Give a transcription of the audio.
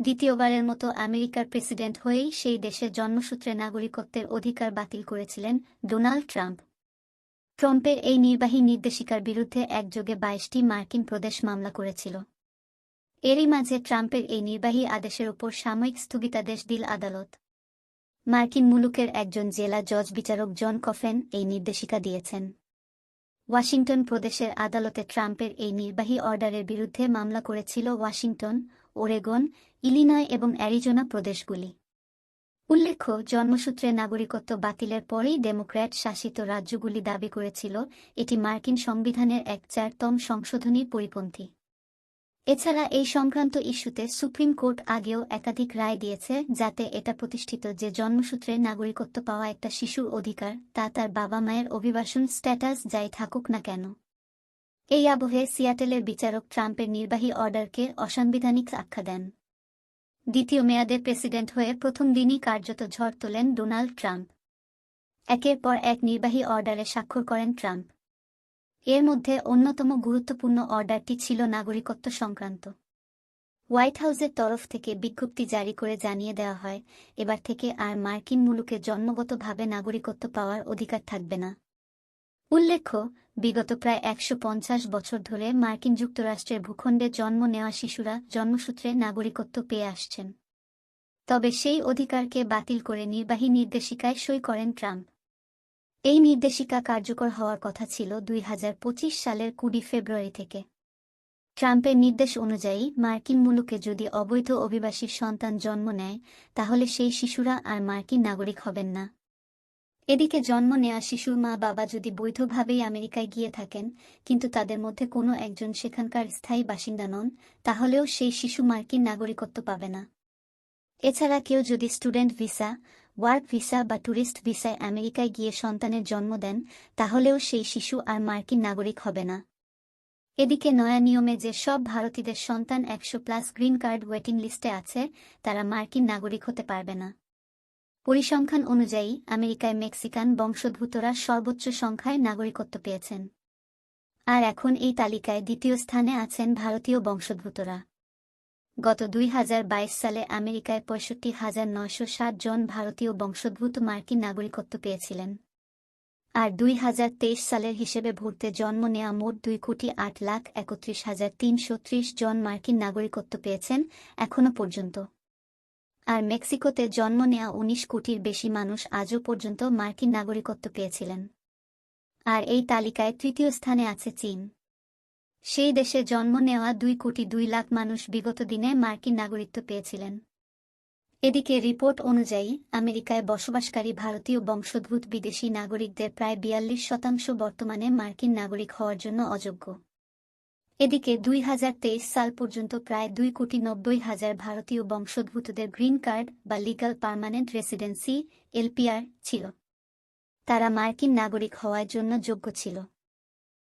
দ্বিতীয়বারের মতো আমেরিকার প্রেসিডেন্ট হয়েই সেই দেশের জন্মসূত্রে নাগরিকত্বের অধিকার বাতিল করেছিলেন ডোনাল্ড ট্রাম্প। ট্রাম্পের এই নির্বাহী নির্দেশিকার বিরুদ্ধে একযোগে বাইশটি মার্কিন প্রদেশ মামলা করেছিল। এরই মাঝে ট্রাম্পের এই নির্বাহী আদেশের ওপর সাময়িক স্থগিতাদেশ দিল আদালত। মার্কিন মুলুকের একজন জেলা জজ বিচারক জন কফেন এই নির্দেশিকা দিয়েছেন। ওয়াশিংটন প্রদেশের আদালতে ট্রাম্পের এই নির্বাহী অর্ডারের বিরুদ্ধে মামলা করেছিল ওয়াশিংটন, ওরেগন ইলিনয় এবং অ্যারিজোনা প্রদেশগুলি। উল্লেখ্য, জন্মসূত্রে নাগরিকত্ব বাতিলের পরেই ডেমোক্র্যাট শাসিত রাজ্যগুলি দাবি করেছিল, এটি মার্কিন সংবিধানের এক চারতম সংশোধনীর পরিপন্থী। এছাড়া এই সংক্রান্ত ইস্যুতে সুপ্রিম কোর্ট আগেও একাধিক রায় দিয়েছে, যাতে এটা প্রতিষ্ঠিত যে জন্মসূত্রে নাগরিকত্ব পাওয়া একটা শিশুর অধিকার, তা তার বাবা মায়ের অভিবাসন স্ট্যাটাস যাই থাকুক না কেন। এই আবহে সিয়াটেলের বিচারক ট্রাম্পের নির্বাহী অর্ডারকে অসাংবিধানিক আখ্যা দেন। দ্বিতীয় মেয়াদে প্রেসিডেন্ট হয়ে প্রথম দিনই কার্যত ঝড় তোলেন ডোনাল্ড ট্রাম্প। একের পর এক নির্বাহী অর্ডারে স্বাক্ষর করেন ট্রাম্প। এর মধ্যে অন্যতম গুরুত্বপূর্ণ অর্ডারটি ছিল নাগরিকত্ব সংক্রান্ত। হোয়াইট হাউসের তরফ থেকে বিজ্ঞপ্তি জারি করে জানিয়ে দেওয়া হয়, এবার থেকে আর মার্কিন মুলুকে জন্মগতভাবে নাগরিকত্ব পাওয়ার অধিকার থাকবে না। উল্লেখ্য বিগত প্রায় একশো পঞ্চাশ বছর ধরে মার্কিন যুক্তরাষ্ট্রের ভূখণ্ডে জন্ম নেওয়া শিশুরা জন্মসূত্রে নাগরিকত্ব পেয়ে আসছেন। তবে সেই অধিকারকে বাতিল করে নির্বাহী নির্দেশিকায় সই করেন ট্রাম্প। এই নির্দেশিকা কার্যকর হওয়ার কথা ছিল দুই হাজার পঁচিশ সালের কুড়ি ফেব্রুয়ারি থেকে। ট্রাম্পের নির্দেশ অনুযায়ী মার্কিন মুলুকে যদি অবৈধ অভিবাসীর সন্তান জন্ম নেয়, তাহলে সেই শিশুরা আর মার্কিন নাগরিক হবেন না। এদিকে জন্ম নেওয়া শিশুর মা বাবা যদি বৈধভাবেই আমেরিকায় গিয়ে থাকেন, কিন্তু তাদের মধ্যে কোনো একজন সেখানকার স্থায়ী বাসিন্দা নন, তাহলেও সেই শিশু মার্কিন নাগরিকত্ব পাবে না। এছাড়া কেউ যদি স্টুডেন্ট ভিসা, ওয়ার্ক ভিসা বা ট্যুরিস্ট ভিসায় আমেরিকায় গিয়ে সন্তানের জন্ম দেন, তাহলেও সেই শিশু আর মার্কিন নাগরিক হবে না। এদিকে নয়া নিয়মে যে সব ভারতীয়দের সন্তান একশো প্লাস গ্রিন কার্ড ওয়েটিং লিস্টে আছে, তারা মার্কিন নাগরিক হতে পারবে না। পরিসংখ্যান অনুযায়ী, আমেরিকায় মেক্সিকান বংশোদ্ভূতরা সর্বোচ্চ সংখ্যায় নাগরিকত্ব পেয়েছেন। আর এখন এই তালিকায় দ্বিতীয় স্থানে আছেন ভারতীয় বংশোদ্ভূতরা। গত দুই হাজার বাইশ সালে আমেরিকায় পঁয়ষট্টি হাজার নয়শো জন ভারতীয় বংশোদ্ভূত মার্কিন নাগরিকত্ব পেয়েছিলেন। আর দুই হাজার তেইশ সালের হিসেবে ভর্তে জন্ম নেওয়া মোট দুই কোটি আট লাখ একত্রিশ হাজার তিনশো জন মার্কিন নাগরিকত্ব পেয়েছেন এখনও পর্যন্ত। আর মেক্সিকোতে জন্ম নেওয়া উনিশ কোটির বেশি মানুষ আজও পর্যন্ত মার্কিন নাগরিকত্ব পেয়েছিলেন। আর এই তালিকায় তৃতীয় স্থানে আছে চীন। সেই দেশে জন্ম নেওয়া দুই কোটি দুই লাখ মানুষ বিগত দিনে মার্কিন নাগরিকত্ব পেয়েছিলেন। এদিকে রিপোর্ট অনুযায়ী, আমেরিকায় বসবাসকারী ভারতীয় বংশোদ্ভূত বিদেশি নাগরিকদের প্রায় বিয়াল্লিশ শতাংশ বর্তমানে মার্কিন নাগরিক হওয়ার জন্য অযোগ্য। এদিকে দুই হাজার তেইশ সাল পর্যন্ত প্রায় দুই কোটি নব্বই হাজার ভারতীয় বংশোদ্ভূতদের গ্রিন কার্ড বা লিগাল পার্মানেন্ট রেসিডেন্সি এলপিআর ছিল। তারা মার্কিন নাগরিক হওয়ার জন্য যোগ্য ছিল।